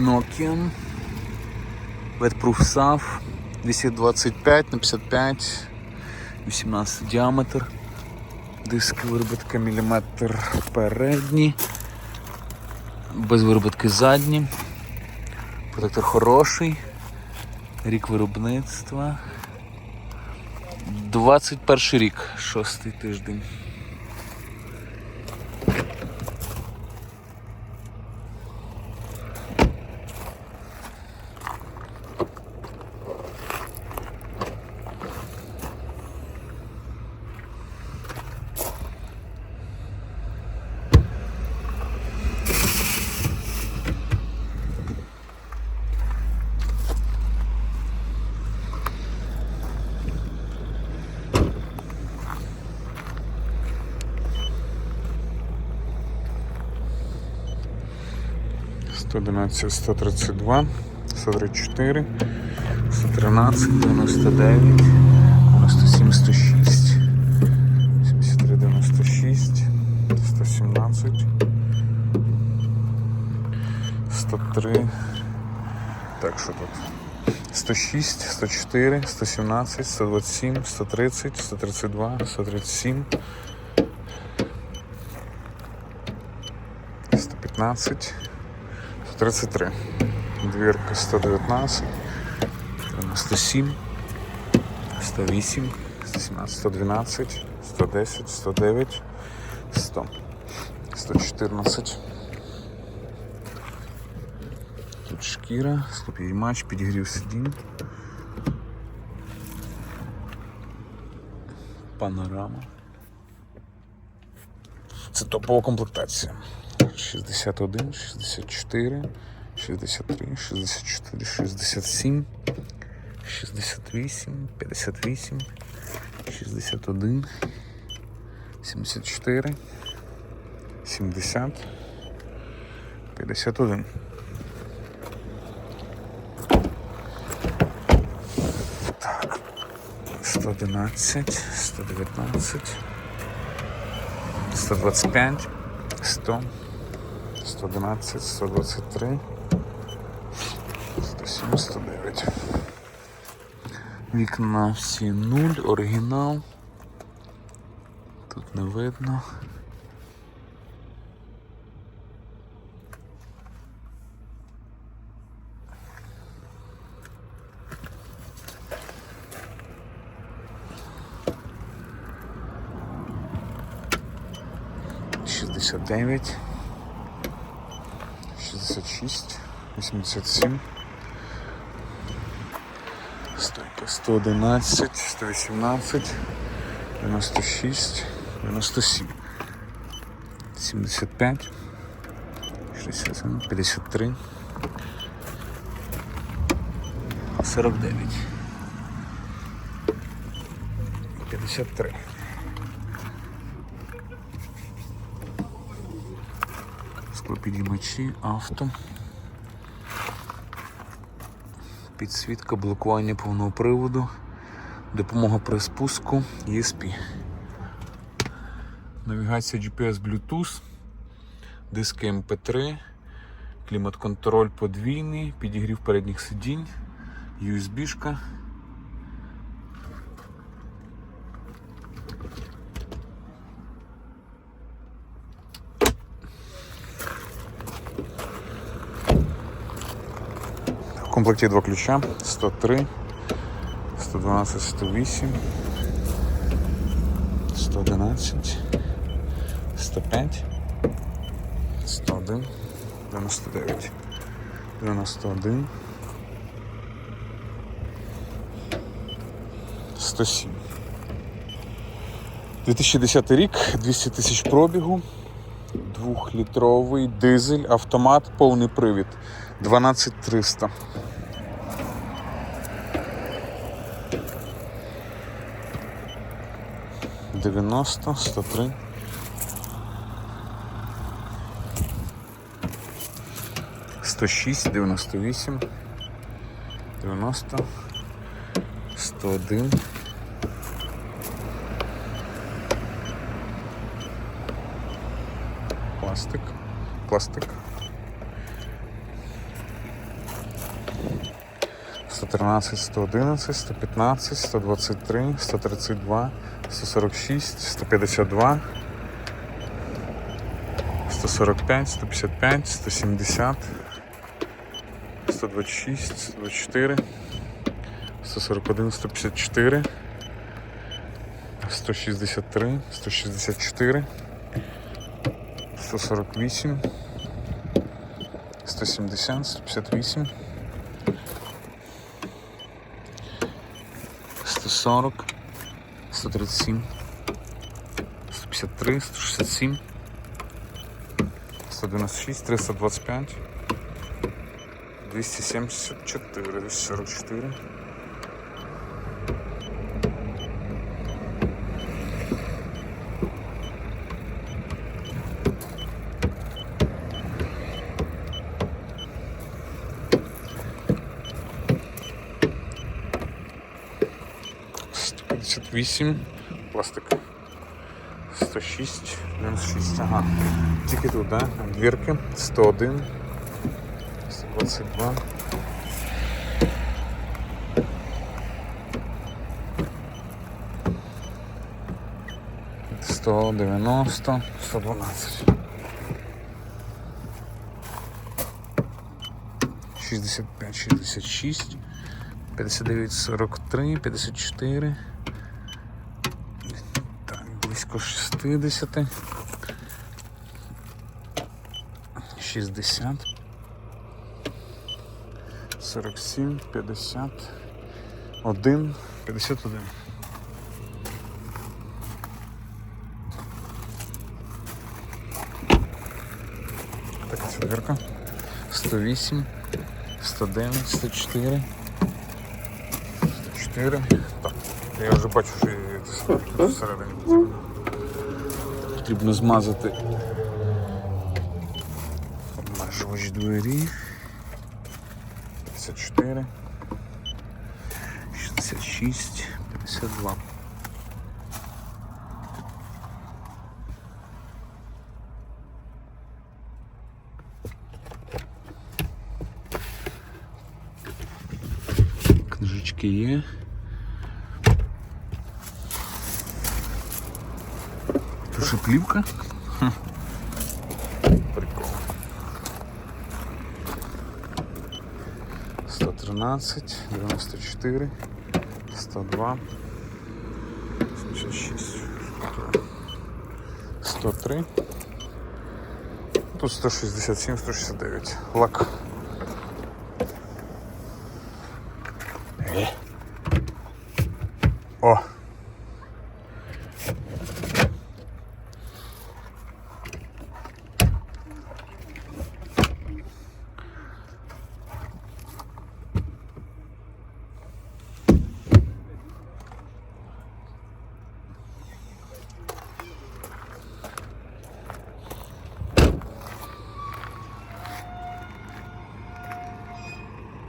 Nokia. Wetproof SAF 225 на 55, 18 діаметр. Диски виробітка міліметр передні, без виробітки задні. Протектор хороший. Рік виробництва. 21 рік, шостий тиждень. 111, 132, 134, 113, 99, 97, 106, 73, 96, 117, 103. Так, що тут? 106, 104, 117, 127, 130, 132, 137, 115. 133. Дверка 119, 97, 108, 117, 112, 110, 109, 100, 114. Тут шкіра, склопіймач, підігрів сидінь. Панорама. Це топова комплектація. 61, 64, 63, 64, 67, 68, 58, 61, 74, 70, 51. Так. 111, 119, 125, 100, 111, 123, 107, 109. Вікна всі 0, оригінал. Тут не видно. Шістдесят дев'ять, 86, 87, стойка 111, 118, 96, 97, 75, 67, 53, 49, 53. Склопідіймачі, авто. Підсвітка, блокування повного приводу, допомога при спуску, ESP. Навігація GPS Bluetooth, диски MP3, клімат-контроль подвійний, підігрів передніх сидінь, USB-шка. В комплекті два ключа 103, 112, 108, 111, 105, 101, 99, 91, 107. 2010 рік, 200 тисяч пробігу, двохлітровий дизель, автомат, повний привід. 12300. Дев'яносто, сто три. Сто шість, дев'яносто вісім, дев'яносто, сто один. Пластик, пластик. 113, 111, 115, 123, 132, 146, 152, 145, 155, 170, 126, 124, 141, 154, 163, 164, 148, 170, 158, 140, 137, 153, 167, 196, 325, 274, 244. 138, пластик. 106, мінус 6, ага. Тільки тут, да? Двірки, 101, 122. Сто дев'яносто, сто дванадцять. 65, 66, 59, 43, 54 близько 60. 60. 47, 50. 1, 51. Така циферка. 108, 109, 104. 104. Так, я вже бачу, що всередині потрібно. Змазати обмежувач двері. 54, 66, 52. Книжечки є. Хм. Прикол. 113, 94, 102, 76, 103. Тут 167, 169. Лак. Е. О!